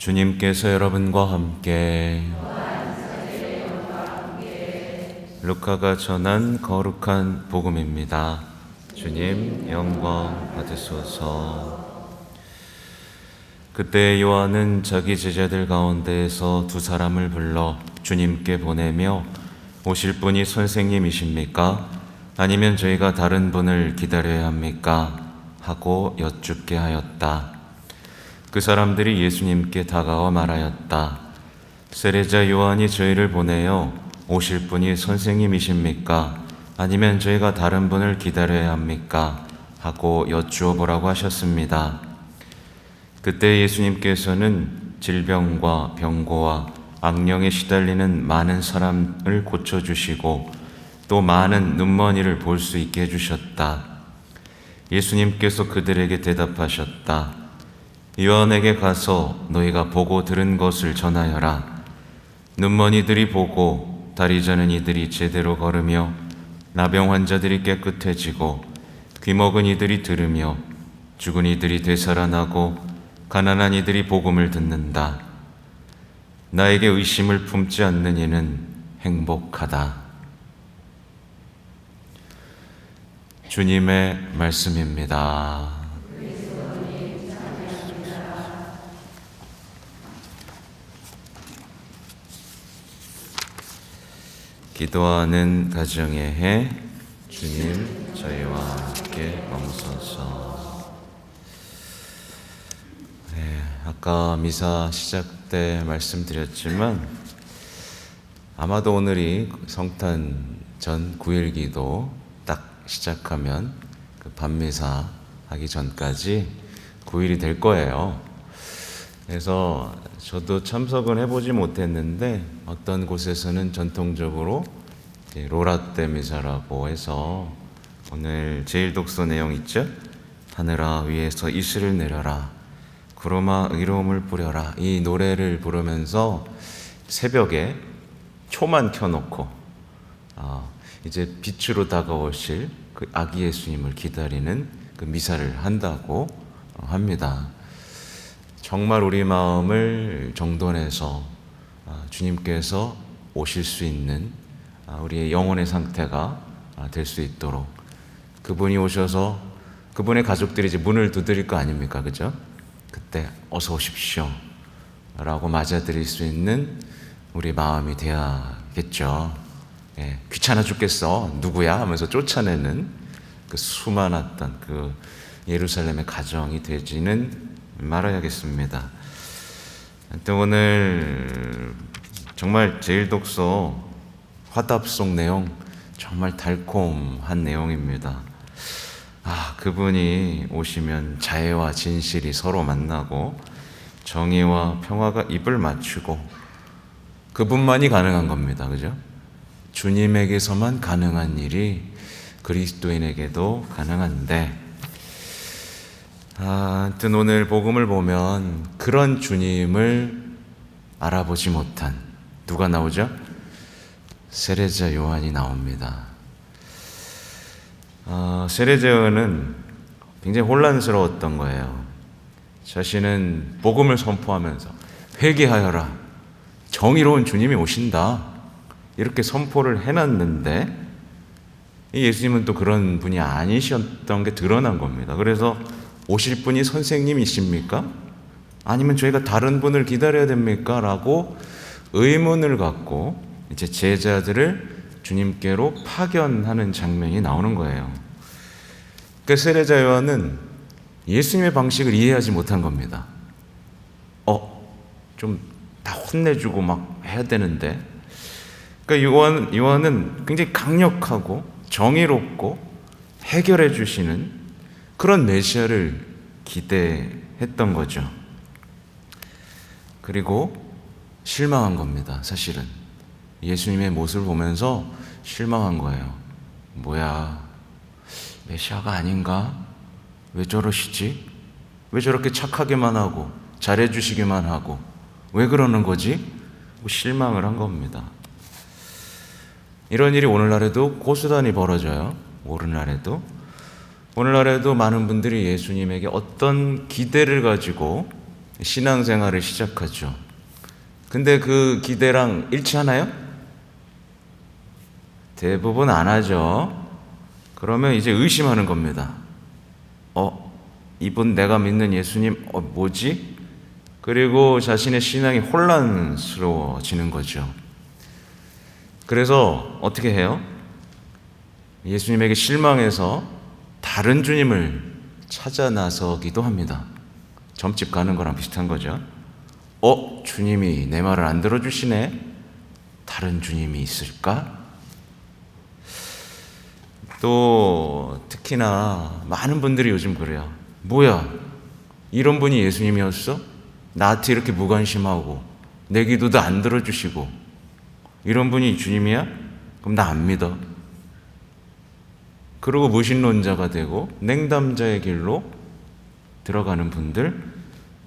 주님께서 여러분과 함께 루카가 전한 거룩한 복음입니다. 주님 영광 받으소서. 그때 요한은 자기 제자들 가운데에서 두 사람을 불러 주님께 보내며 오실 분이 선생님이십니까? 아니면 저희가 다른 분을 기다려야 합니까? 하고 여쭙게 하였다. 그 사람들이 예수님께 다가와 말하였다. 세례자 요한이 저희를 보내어 오실 분이 선생님이십니까? 아니면 저희가 다른 분을 기다려야 합니까? 하고 여쭈어 보라고 하셨습니다. 그때 예수님께서는 질병과 병고와 악령에 시달리는 많은 사람을 고쳐주시고 또 많은 눈먼이를 볼 수 있게 해주셨다. 예수님께서 그들에게 대답하셨다. 요한에게 가서 너희가 보고 들은 것을 전하여라. 눈먼 이들이 보고 다리 저는 이들이 제대로 걸으며 나병 환자들이 깨끗해지고 귀먹은 이들이 들으며 죽은 이들이 되살아나고 가난한 이들이 복음을 듣는다. 나에게 의심을 품지 않는 이는 행복하다. 주님의 말씀입니다. 기도하는 가정의 해 주님 저희와 함께 멈서서 네, 아까 미사 시작 때 말씀드렸지만 아마도 오늘이 성탄 전 9일 기도 딱 시작하면 그 밤미사 하기 전까지 9일이 될 거예요. 그래서 저도 참석은 해보지 못했는데 어떤 곳에서는 전통적으로 로라떼 미사라고 해서 오늘 제일 독서 내용 있죠? 하늘아 위에서 이슬을 내려라 구름아 의로움을 뿌려라 이 노래를 부르면서 새벽에 초만 켜놓고 아, 이제 빛으로 다가오실 그 아기 예수님을 기다리는 그 미사를 한다고 합니다. 정말 우리 마음을 정돈해서 아, 주님께서 오실 수 있는 아, 우리의 영혼의 상태가 아, 될수 있도록 그분이 오셔서 그분의 가족들이 이제 문을 두드릴 거 아닙니까? 그죠? 그때 어서 오십시오. 라고 맞아들일 수 있는 우리 마음이 돼야겠죠. 예, 귀찮아 죽겠어. 누구야? 하면서 쫓아내는 그 수많았던 그 예루살렘의 가정이 되지는 말아야겠습니다. 하여튼 오늘 정말 제일 독서 화답 속 내용 정말 달콤한 내용입니다. 아, 그분이 오시면 자애와 진실이 서로 만나고 정의와 평화가 입을 맞추고 그분만이 가능한 겁니다. 그죠? 주님에게서만 가능한 일이 그리스도인에게도 가능한데 아, 하여튼 오늘 복음을 보면 그런 주님을 알아보지 못한 누가 나오죠? 세례자 요한이 나옵니다. 아, 세례자 요한은 굉장히 혼란스러웠던 거예요. 자신은 복음을 선포하면서 회개하여라. 정의로운 주님이 오신다. 이렇게 선포를 해놨는데 이 예수님은 또 그런 분이 아니셨던 게 드러난 겁니다. 그래서 오실 분이 선생님이십니까? 아니면 저희가 다른 분을 기다려야 됩니까? 라고 의문을 갖고 이제 제자들을 주님께로 파견하는 장면이 나오는 거예요. 그 세례자 요한은 예수님의 방식을 이해하지 못한 겁니다. 어, 좀 다 혼내주고 막 해야 되는데. 그러니까 요한, 요한은 굉장히 강력하고 정의롭고 해결해 주시는 그런 메시아를 기대했던 거죠. 그리고 실망한 겁니다, 사실은. 예수님의 모습을 보면서 실망한 거예요. 뭐야, 메시아가 아닌가? 왜 저러시지? 왜 저렇게 착하게만 하고, 잘해주시기만 하고, 왜 그러는 거지? 실망을 한 겁니다. 이런 일이 오늘날에도 고스란히 벌어져요. 오늘날에도. 오늘날에도 많은 분들이 예수님에게 어떤 기대를 가지고 신앙생활을 시작하죠. 근데 그 기대랑 일치하나요? 대부분 안 하죠. 그러면 이제 의심하는 겁니다. 어, 이분 내가 믿는 예수님, 어, 뭐지? 그리고 자신의 신앙이 혼란스러워지는 거죠. 그래서 어떻게 해요? 예수님에게 실망해서 다른 주님을 찾아 나서기도 합니다. 점집 가는 거랑 비슷한 거죠. 어, 주님이 내 말을 안 들어주시네? 다른 주님이 있을까? 또 특히나 많은 분들이 요즘 그래요. 뭐야? 이런 분이 예수님이었어? 나한테 이렇게 무관심하고 내 기도도 안 들어주시고 이런 분이 주님이야? 그럼 나 안 믿어. 그러고 무신론자가 되고 냉담자의 길로 들어가는 분들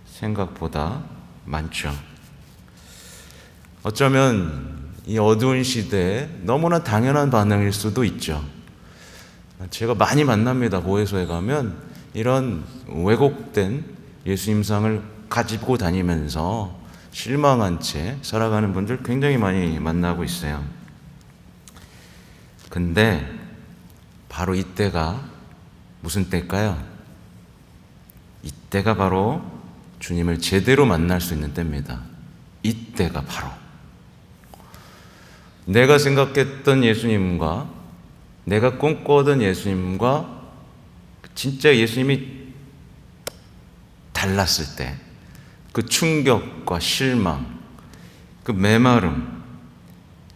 생각보다 많죠. 어쩌면 이 어두운 시대에 너무나 당연한 반응일 수도 있죠. 제가 많이 만납니다. 보혜소에 가면 이런 왜곡된 예수님상을 가지고 다니면서 실망한 채 살아가는 분들 굉장히 많이 만나고 있어요. 근데 바로 이때가 무슨 때일까요? 이때가 바로 주님을 제대로 만날 수 있는 때입니다. 이때가 바로 내가 생각했던 예수님과 내가 꿈꿔던 예수님과 진짜 예수님이 달랐을 때 그 충격과 실망, 그 메마름,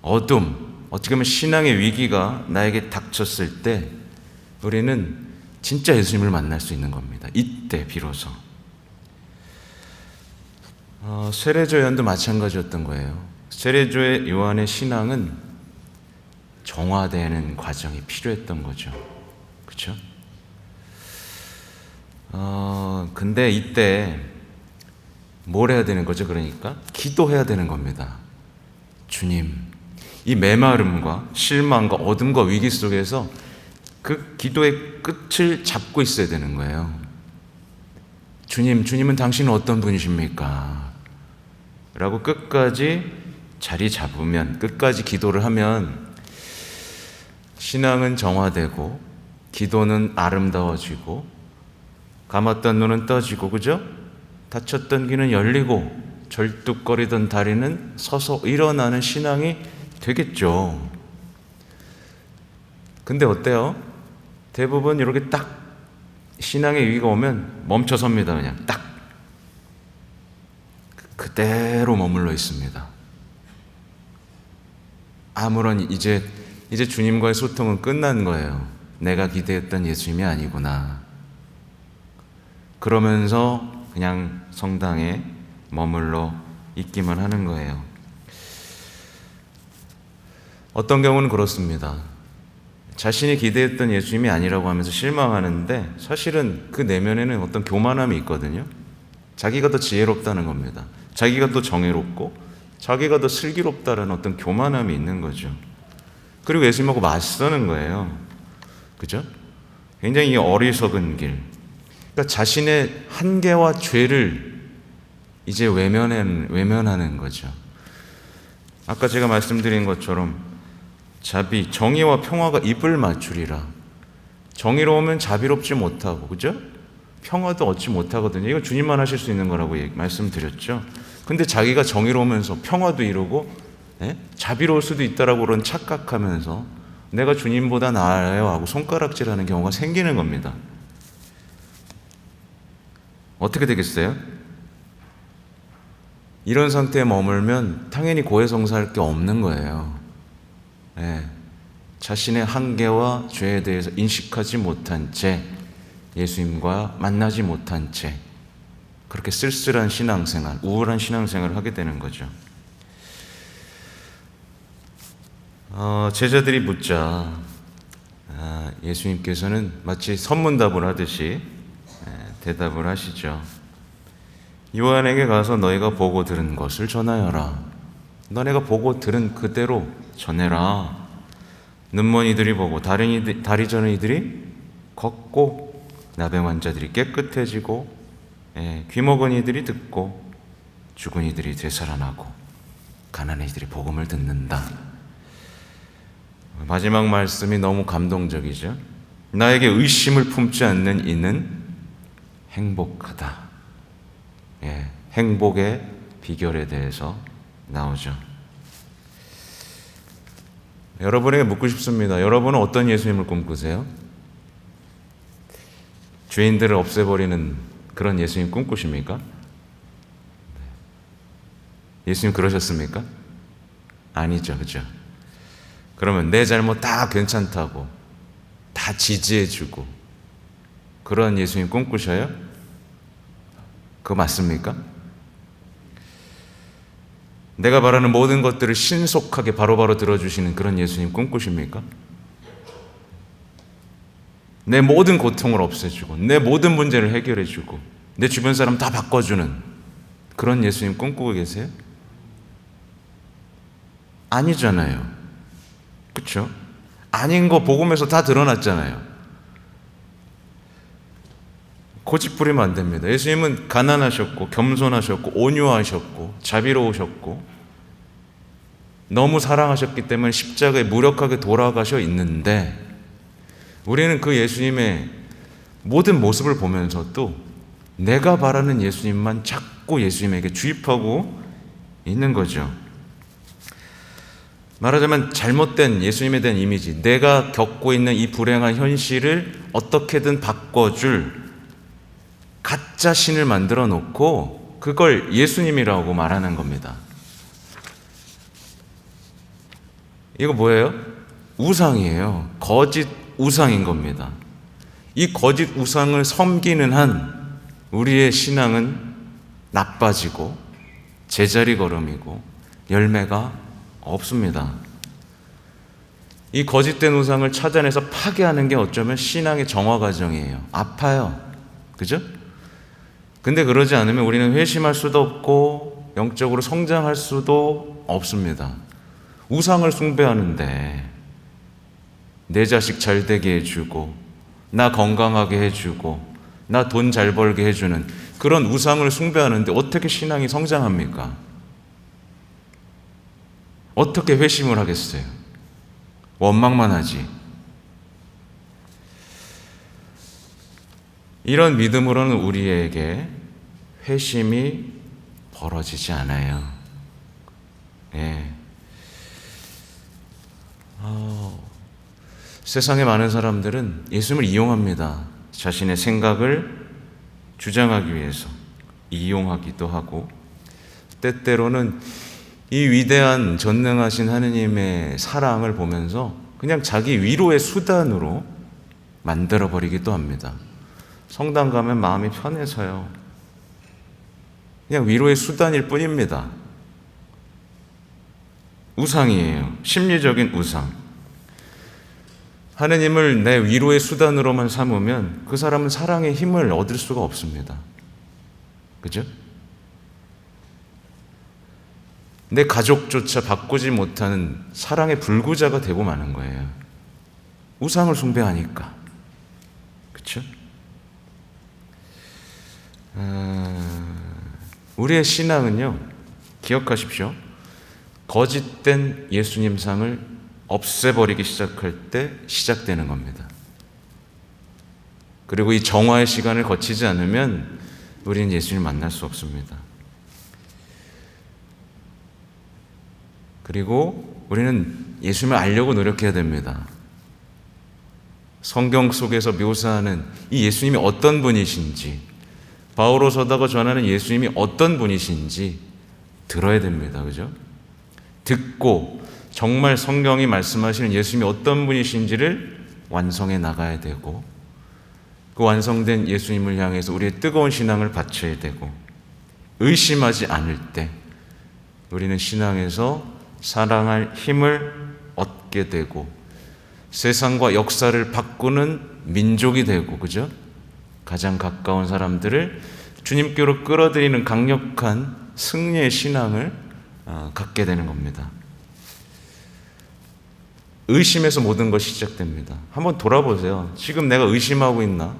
어둠, 어떻게 보면 신앙의 위기가 나에게 닥쳤을 때 우리는 진짜 예수님을 만날 수 있는 겁니다. 이때 비로소. 어, 세례조 요한도 마찬가지였던 거예요. 세례조의 요한의 신앙은 정화되는 과정이 필요했던 거죠. 그렇죠? 어, 근데 이때 뭘 해야 되는 거죠? 그러니까 기도해야 되는 겁니다. 주님, 이 메마름과 실망과 어둠과 위기 속에서 그 기도의 끝을 잡고 있어야 되는 거예요. 주님, 주님은 당신은 어떤 분이십니까? 라고 끝까지 자리 잡으면, 끝까지 기도를 하면, 신앙은 정화되고, 기도는 아름다워지고, 감았던 눈은 떠지고, 그죠? 닫혔던 귀는 열리고, 절뚝거리던 다리는 서서 일어나는 신앙이 되겠죠. 근데 어때요? 대부분 이렇게 딱 신앙의 위기가 오면 멈춰 섭니다. 그냥 딱. 그대로 머물러 있습니다. 아무런 이제 이제 주님과의 소통은 끝난 거예요. 내가 기대했던 예수님이 아니구나. 그러면서 그냥 성당에 머물러 있기만 하는 거예요. 어떤 경우는 그렇습니다. 자신이 기대했던 예수님이 아니라고 하면서 실망하는데 사실은 그 내면에는 어떤 교만함이 있거든요. 자기가 더 지혜롭다는 겁니다. 자기가 더 정의롭고 자기가 더 슬기롭다는 어떤 교만함이 있는 거죠. 그리고 예수님하고 맞서는 거예요. 그죠? 굉장히 어리석은 길. 그러니까 자신의 한계와 죄를 이제 외면하는, 외면하는 거죠. 아까 제가 말씀드린 것처럼 자비, 정의와 평화가 입을 맞추리라. 정의로우면 자비롭지 못하고, 그죠? 평화도 얻지 못하거든요. 이거 주님만 하실 수 있는 거라고 말씀드렸죠. 근데 자기가 정의로우면서 평화도 이루고, 예? 자비로울 수도 있다라고 그런 착각하면서 내가 주님보다 나아요 하고 손가락질 하는 경우가 생기는 겁니다. 어떻게 되겠어요? 이런 상태에 머물면 당연히 고해성사할 게 없는 거예요. 예, 자신의 한계와 죄에 대해서 인식하지 못한 채 예수님과 만나지 못한 채 그렇게 쓸쓸한 신앙생활, 우울한 신앙생활을 하게 되는 거죠. 어, 제자들이 묻자 아, 예수님께서는 마치 선문답을 하듯이 예, 대답을 하시죠. 요한에게 가서 너희가 보고 들은 것을 전하여라. 너네가 보고 들은 그대로 전해라. 눈먼 이들이 보고 다른 이들, 다리 저는 이들이 걷고 나병 환자들이 깨끗해지고 예, 귀먹은 이들이 듣고 죽은 이들이 되살아나고 가난한 이들이 복음을 듣는다. 마지막 말씀이 너무 감동적이죠. 나에게 의심을 품지 않는 이는 행복하다. 예, 행복의 비결에 대해서 나오죠. 여러분에게 묻고 싶습니다. 여러분은 어떤 예수님을 꿈꾸세요? 죄인들을 없애버리는 그런 예수님 꿈꾸십니까? 예수님 그러셨습니까? 아니죠, 그죠? 그러면 내 잘못 다 괜찮다고 다 지지해주고 그런 예수님 꿈꾸셔요? 그거 맞습니까? 내가 바라는 모든 것들을 신속하게 바로 바로 들어주시는 그런 예수님 꿈꾸십니까? 내 모든 고통을 없애주고 내 모든 문제를 해결해주고 내 주변 사람 다 바꿔주는 그런 예수님 꿈꾸고 계세요? 아니잖아요. 그렇죠? 아닌 거 복음에서 다 드러났잖아요. 고집 부리면 안 됩니다. 예수님은 가난하셨고 겸손하셨고 온유하셨고 자비로우셨고 너무 사랑하셨기 때문에 십자가에 무력하게 돌아가셔 있는데 우리는 그 예수님의 모든 모습을 보면서도 내가 바라는 예수님만 자꾸 예수님에게 주입하고 있는 거죠. 말하자면 잘못된 예수님에 대한 이미지, 내가 겪고 있는 이 불행한 현실을 어떻게든 바꿔줄 가짜 신을 만들어 놓고 그걸 예수님이라고 말하는 겁니다. 이거 뭐예요? 우상이에요. 거짓 우상인 겁니다. 이 거짓 우상을 섬기는 한 우리의 신앙은 나빠지고 제자리 걸음이고 열매가 없습니다. 이 거짓된 우상을 찾아내서 파괴하는 게 어쩌면 신앙의 정화 과정이에요. 아파요. 그죠? 근데 그러지 않으면 우리는 회심할 수도 없고 영적으로 성장할 수도 없습니다. 우상을 숭배하는데 내 자식 잘 되게 해주고 나 건강하게 해주고 나 돈 잘 벌게 해주는 그런 우상을 숭배하는데 어떻게 신앙이 성장합니까? 어떻게 회심을 하겠어요? 원망만 하지. 이런 믿음으로는 우리에게 회심이 벌어지지 않아요. 예. 어, 세상의 많은 사람들은 예수님을 이용합니다. 자신의 생각을 주장하기 위해서 이용하기도 하고, 때때로는 이 위대한 전능하신 하느님의 사랑을 보면서 그냥 자기 위로의 수단으로 만들어 버리기도 합니다. 성당 가면 마음이 편해서요. 그냥 위로의 수단일 뿐입니다. 우상이에요. 심리적인 우상. 하느님을 내 위로의 수단으로만 삼으면 그 사람은 사랑의 힘을 얻을 수가 없습니다. 그죠? 내 가족조차 바꾸지 못하는 사랑의 불구자가 되고 마는 거예요. 우상을 숭배하니까. 그렇죠? 아, 우리의 신앙은요. 기억하십시오. 거짓된 예수님상을 없애버리기 시작할 때 시작되는 겁니다. 그리고 이 정화의 시간을 거치지 않으면 우리는 예수님을 만날 수 없습니다. 그리고 우리는 예수님을 알려고 노력해야 됩니다. 성경 속에서 묘사하는 이 예수님이 어떤 분이신지, 바오로서다가 전하는 예수님이 어떤 분이신지 들어야 됩니다. 그죠? 듣고 정말 성경이 말씀하시는 예수님이 어떤 분이신지를 완성해 나가야 되고, 그 완성된 예수님을 향해서 우리의 뜨거운 신앙을 바쳐야 되고, 의심하지 않을 때 우리는 신앙에서 사랑할 힘을 얻게 되고 세상과 역사를 바꾸는 민족이 되고 그죠? 가장 가까운 사람들을 주님께로 끌어들이는 강력한 승리의 신앙을 어, 갖게 되는 겁니다. 의심에서 모든 것이 시작됩니다. 한번 돌아보세요. 지금 내가 의심하고 있나?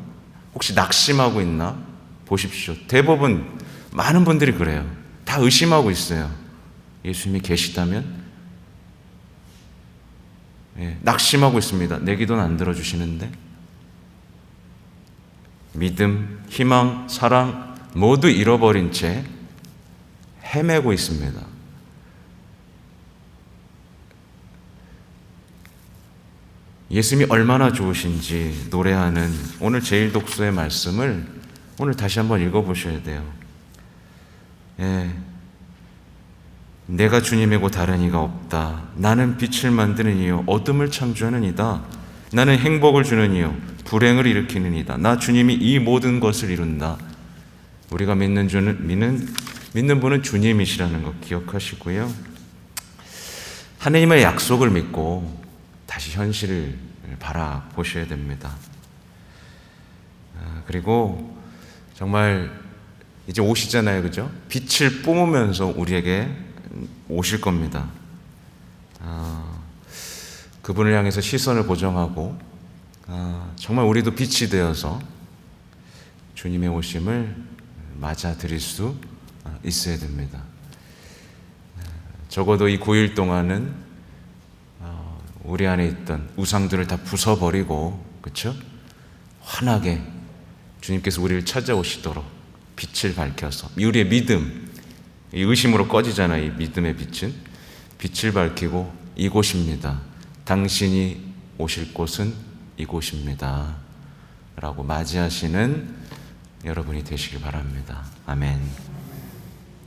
혹시 낙심하고 있나? 보십시오. 대부분 많은 분들이 그래요. 다 의심하고 있어요. 예수님이 계시다면 예, 낙심하고 있습니다. 내 기도는 안 들어주시는데 믿음, 희망, 사랑 모두 잃어버린 채 헤매고 있습니다. 예수님이 얼마나 좋으신지 노래하는 오늘 제일 독서의 말씀을 오늘 다시 한번 읽어보셔야 돼요. 예. 내가 주님이고 다른 이가 없다. 나는 빛을 만드는 이요 어둠을 창조하는 이다. 나는 행복을 주는 이요 불행을 일으키는 이다. 나 주님이 이 모든 것을 이룬다. 우리가 믿는 주는 믿는 믿는 분은 주님이시라는 것 기억하시고요. 하느님의 약속을 믿고 다시 현실을 바라보셔야 됩니다. 아, 그리고 정말 이제 오시잖아요, 그죠? 빛을 뿜으면서 우리에게 오실 겁니다. 아, 그분을 향해서 시선을 고정하고 아, 정말 우리도 빛이 되어서 주님의 오심을 맞아들일 수 있어야 됩니다. 적어도 이 9일 동안은 어, 우리 안에 있던 우상들을 다 부숴버리고 그렇죠? 환하게 주님께서 우리를 찾아오시도록 빛을 밝혀서 우리의 믿음 이 의심으로 꺼지잖아요. 이 믿음의 빛은 빛을 밝히고 이곳입니다. 당신이 오실 곳은 이곳입니다. 라고 맞이하시는 여러분이 되시길 바랍니다. 아멘.